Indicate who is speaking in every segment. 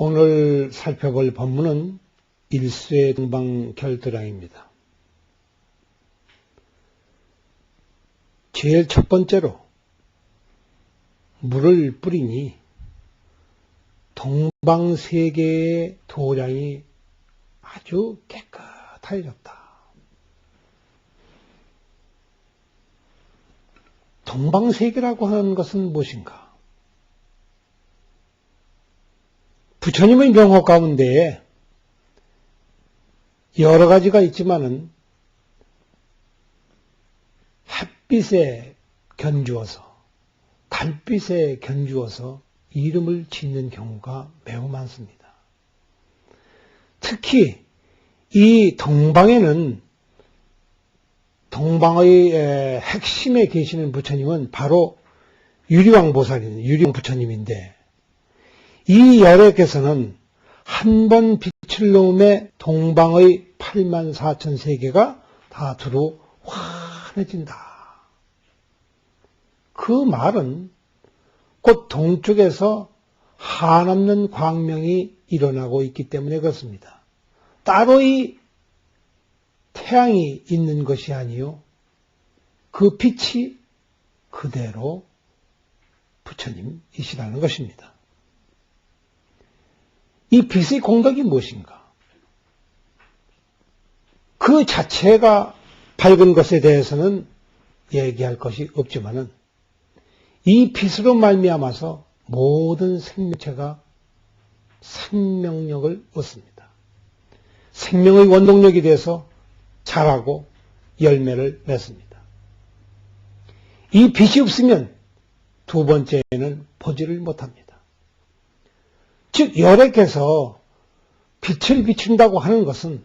Speaker 1: 오늘 살펴볼 법문은 일수의 동방결도량입니다. 제일 첫 번째로 물을 뿌리니 동방 세계의 도량이 아주 깨끗해졌다. 동방 세계라고 하는 것은 무엇인가? 부처님의 명호 가운데 여러 가지가 있지만은 햇빛에 견주어서 달빛에 견주어서 이름을 짓는 경우가 매우 많습니다. 특히 이 동방에는 동방의 핵심에 계시는 부처님은 바로 유리왕 보살인 유리왕 부처님인데 이 열애께서는 한 번 빛을 놓음에 동방의 8만 4천 세계가 다 두루 환해진다. 그 말은 곧 동쪽에서 한없는 광명이 일어나고 있기 때문에 그렇습니다. 따로 이 태양이 있는 것이 아니요. 그 빛이 그대로 부처님이시라는 것입니다. 이 빛의 공덕이 무엇인가? 그 자체가 밝은 것에 대해서는 얘기할 것이 없지만은 이 빛으로 말미암아서 모든 생명체가 생명력을 얻습니다. 생명의 원동력이 돼서 자라고 열매를 맺습니다. 이 빛이 없으면 두 번째는 보지를 못합니다. 즉 열애께서 빛을 비춘다고 하는 것은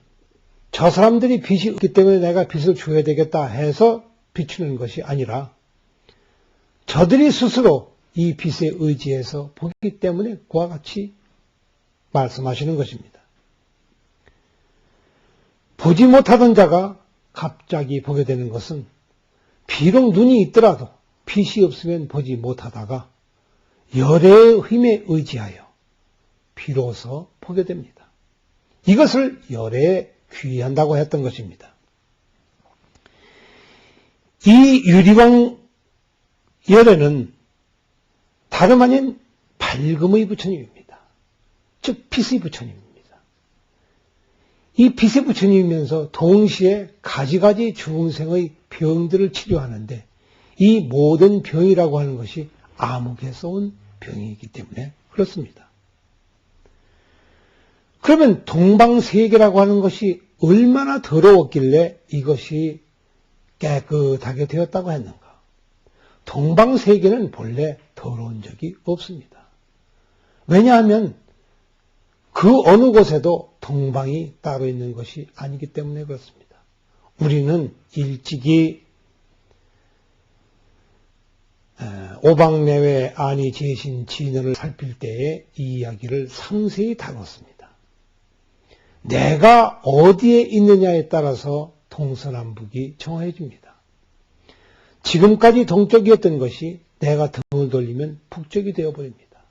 Speaker 1: 저 사람들이 빛이 없기 때문에 내가 빛을 줘야 되겠다 해서 비추는 것이 아니라 저들이 스스로 이 빛에 의지해서 보기 때문에 그와 같이 말씀하시는 것입니다. 보지 못하던 자가 갑자기 보게 되는 것은 비록 눈이 있더라도 빛이 없으면 보지 못하다가 열의 힘에 의지하여 비로소 보게 됩니다. 이것을 열에 귀한다고 했던 것입니다. 이 유리왕 열에는 다름 아닌 밝음의 부처님입니다. 즉 빛의 부처님입니다. 이 빛의 부처님이면서 동시에 가지가지 중생의 병들을 치료하는데 이 모든 병이라고 하는 것이 암흑에서 온 병이기 때문에 그렇습니다. 그러면 동방세계라고 하는 것이 얼마나 더러웠길래 이것이 깨끗하게 되었다고 했는가? 동방세계는 본래 더러운 적이 없습니다. 왜냐하면 그 어느 곳에도 동방이 따로 있는 것이 아니기 때문에 그렇습니다. 우리는 일찍이 오방내외 안이 제신 진언을 살필 때에 이 이야기를 상세히 다뤘습니다. 내가 어디에 있느냐에 따라서 동서남북이 정해집니다. 지금까지 동쪽이었던 것이 내가 등을 돌리면 북쪽이 되어버립니다.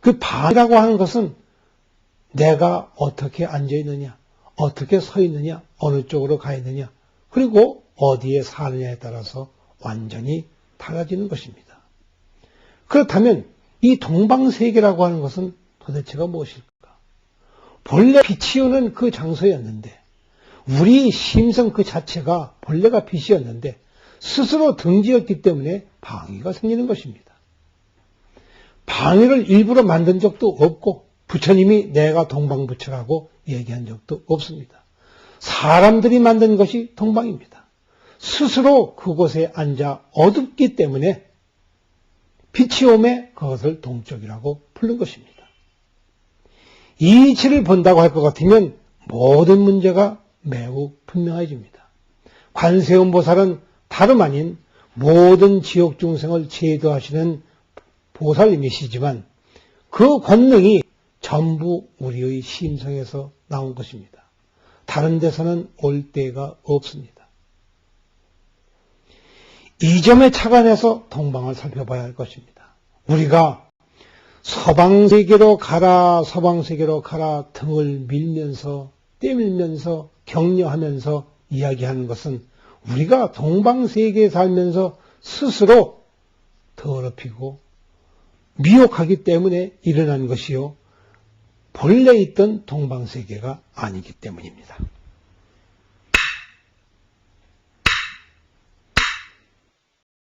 Speaker 1: 그 반이라고 하는 것은 내가 어떻게 앉아 있느냐, 어떻게 서 있느냐, 어느 쪽으로 가 있느냐, 그리고 어디에 사느냐에 따라서 완전히 달라지는 것입니다. 그렇다면 이 동방세계라고 하는 것은 도대체가 무엇일까? 본래 빛이 오는 그 장소였는데 우리 심성 그 자체가 본래가 빛이었는데 스스로 등지었기 때문에 방위가 생기는 것입니다. 방위를 일부러 만든 적도 없고 부처님이 내가 동방부처라고 얘기한 적도 없습니다. 사람들이 만든 것이 동방입니다. 스스로 그곳에 앉아 어둡기 때문에 빛이 오매 그것을 동쪽이라고 부른 것입니다. 이치를 본다고 할 것 같으면 모든 문제가 매우 분명해집니다. 관세음 보살은 다름 아닌 모든 지옥 중생을 제도하시는 보살님이시지만 그 권능이 전부 우리의 심성에서 나온 것입니다. 다른 데서는 올 데가 없습니다. 이 점에 착안해서 동방을 살펴봐야 할 것입니다. 우리가 서방 세계로 가라, 서방 세계로 가라 등을 밀면서, 떼밀면서, 격려하면서 이야기하는 것은 우리가 동방 세계에 살면서 스스로 더럽히고 미혹하기 때문에 일어난 것이요. 본래 있던 동방 세계가 아니기 때문입니다.